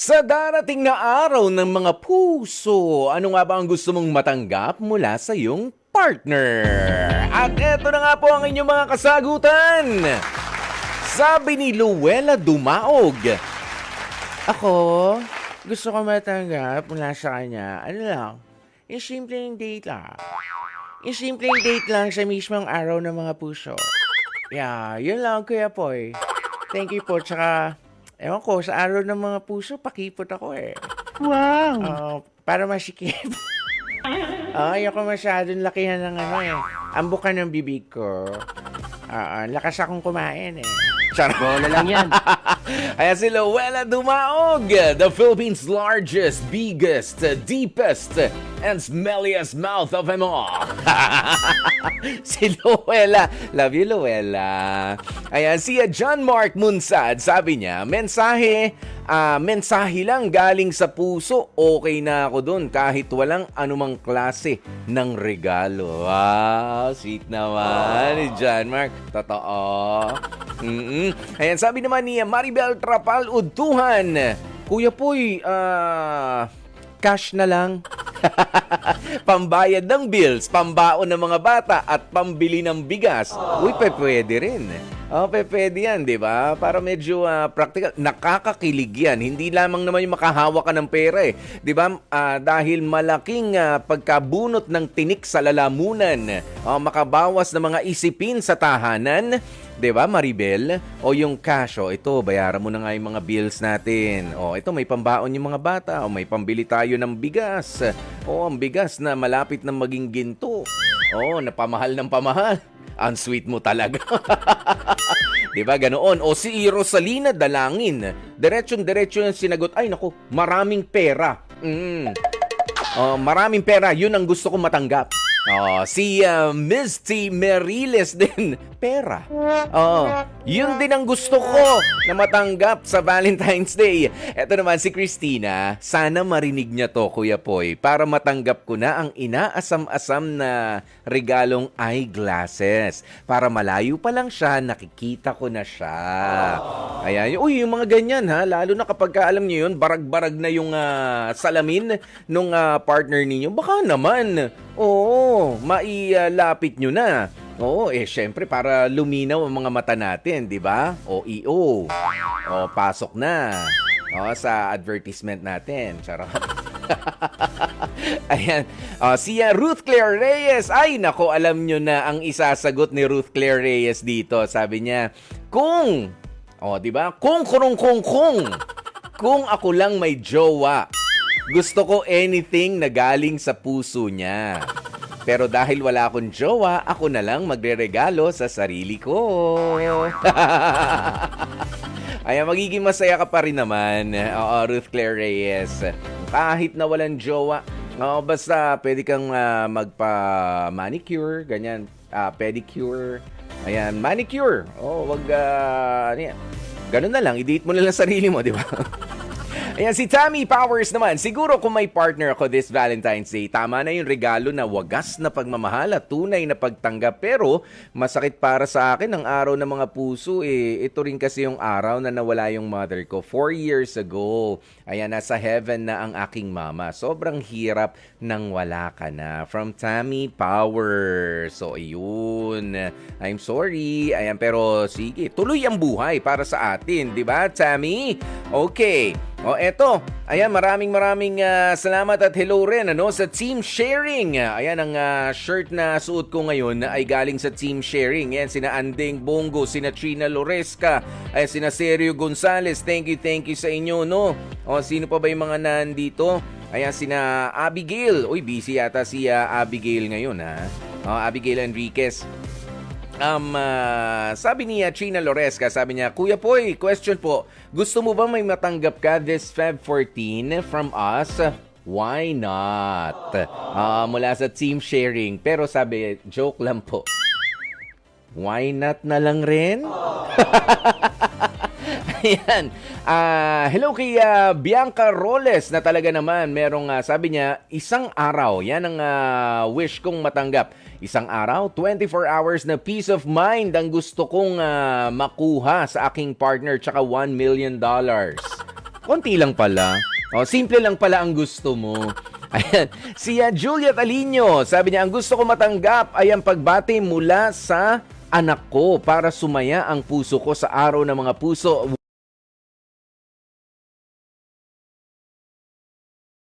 Sa darating na araw ng mga puso, ano nga ba ang gusto mong matanggap mula sa iyong partner? At eto na nga po ang inyong mga kasagutan. Sabi ni Luella Dumaog, Ako, gusto ko matanggap mula sa kanya, ano lang, yung simpleng date lang. Yung simpleng date lang sa mismong araw ng mga puso. Yeah, yun lang Kuya Poy. Thank you po, tsaka, ewan ko, sa araw ng mga puso, pakipot ako eh. Wow! Oo, para masikip. Oo, ayoko masyadong lakihan ng ano eh. Ambukan ng bibig ko. Oo, lakas akong kumain eh. Bola lang yan. Ayan si Luella Dumaog, the Philippines' largest, biggest, deepest, and smelliest mouth of them all. si Luella. Love you, Luella. Ayan, si John Mark Munsad, sabi niya, mensahe, ah, mensahe lang galing sa puso, okay na ako dun kahit walang anumang klase ng regalo. Wow, sweet naman ni John Mark. Totoo. Mm-mm. Ayan, sabi naman ni Maribel Trapal Udtuhan, Kuya Poy, ah, cash na lang. Pambayad ng bills, pambaon ng mga bata, at pambili ng bigas. Uy, pwede rin. Oh, pe, pwede yan, di ba? Para medyo ah, practical. Nakakakilig yan. Hindi lamang naman yung makahawa ka ng pera eh. Di ba? Ah, dahil malaking ah, pagkabunot ng tinik sa lalamunan. Oh, makabawas ng mga isipin sa tahanan. 'Di ba, Maribel? O yung cash, o ito, bayaran mo na nga yung mga bills natin. O ito, may pambaon yung mga bata. O may pambili tayo ng bigas. O ang bigas na malapit na maging ginto. O, napamahal ng pamahal. Ang sweet mo talaga. 'Di ba ganoon? O si Rosalina Dalangin, diretsyon-diretso yung sinagot, ay naku, maraming pera. Mm. Oh, maraming pera, yun ang gusto kong matanggap. Oh, si uh, Misty Meriles din, pera. Oh, yun din ang gusto ko na matanggap sa Valentine's Day. Ito naman si Christina, sana marinig niya to, Kuya Poy, para matanggap ko na ang inaasam-asam na regalong eyeglasses. Para malayo pa lang siya, nakikita ko na siya. Ayan, uy, yung mga ganyan ha, lalo na kapag ka, alam niyo yun, barag-barag na yung ah, salamin nung ah, partner ninyo, baka naman, oo, mailapit nyo na. Oo, eh syempre para luminaw ang mga mata natin, 'di ba? O EO. O pasok na. O sa advertisement natin. Charot. Ayan. O, si Ruth Claire Reyes. Ay, nako, alam nyo na ang isasagot ni Ruth Claire Reyes dito. Sabi niya, kung, o, di ba? Kung, kurong, kung, kung, kung ako lang may jowa, gusto ko anything na galing sa puso niya. Pero dahil wala akong jowa, ako na lang magre-regalo sa sarili ko. Ay, magiging masaya ka pa rin naman. Oo, Ruth Claire Reyes. Kahit na walang jowa, Oo, basta pwede kang ah, magpa-manicure, ganyan, ah, pedicure, ayan, manicure. Oh, wag, ah, ano yan. Ganun na lang, i-date mo na lang sarili mo, di ba? Ayan, si Tammy Powers naman. Siguro kung may partner ako this Valentine's Day, tama na yung regalo na wagas na pagmamahal at tunay na pagtanggap. Pero masakit para sa akin ang araw ng mga puso eh. Ito rin kasi yung araw na nawala yung mother ko. Four years ago. Ayan, nasa heaven na ang aking mama. Sobrang hirap nang wala ka na. From Tammy Powers. So, ayun. I'm sorry. Ayan, pero sige. Tuloy ang buhay para sa atin. ba, Tammy? Okay. O eto, ayan maraming maraming ah, salamat at hello rin ano, sa Team Sharing. Ayan ang ah, shirt na suot ko ngayon ay galing sa Team Sharing. Ayan sina Andeng Bongo, sina Trina Loresca, ay sina Sergio Gonzales. Thank you, thank you sa inyo no. O sino pa ba yung mga nandito? Ayan sina Abigail. Uy, busy yata si ah, Abigail ngayon ha. O, Abigail Enriquez. Um, ah, sabi niya, Trina Loresca, sabi niya, Kuya Poy, question po, gusto mo ba may matanggap ka this Feb 14 from us? Why not? Ah, mula sa team sharing. Pero sabi, joke lang po. Why not na lang rin? Ayan. Ah, hello kay ah, Bianca Roles na talaga naman merong ah, sabi niya isang araw. Yan ang ah, wish kong matanggap. Isang araw, 24 hours na peace of mind ang gusto kong ah, makuha sa aking partner tsaka 1 million dollars. Konti lang pala. O, simple lang pala ang gusto mo. Ayan. Si uh, Juliet Alino, sabi niya, ang gusto ko matanggap ay ang pagbati mula sa anak ko para sumaya ang puso ko sa araw ng mga puso.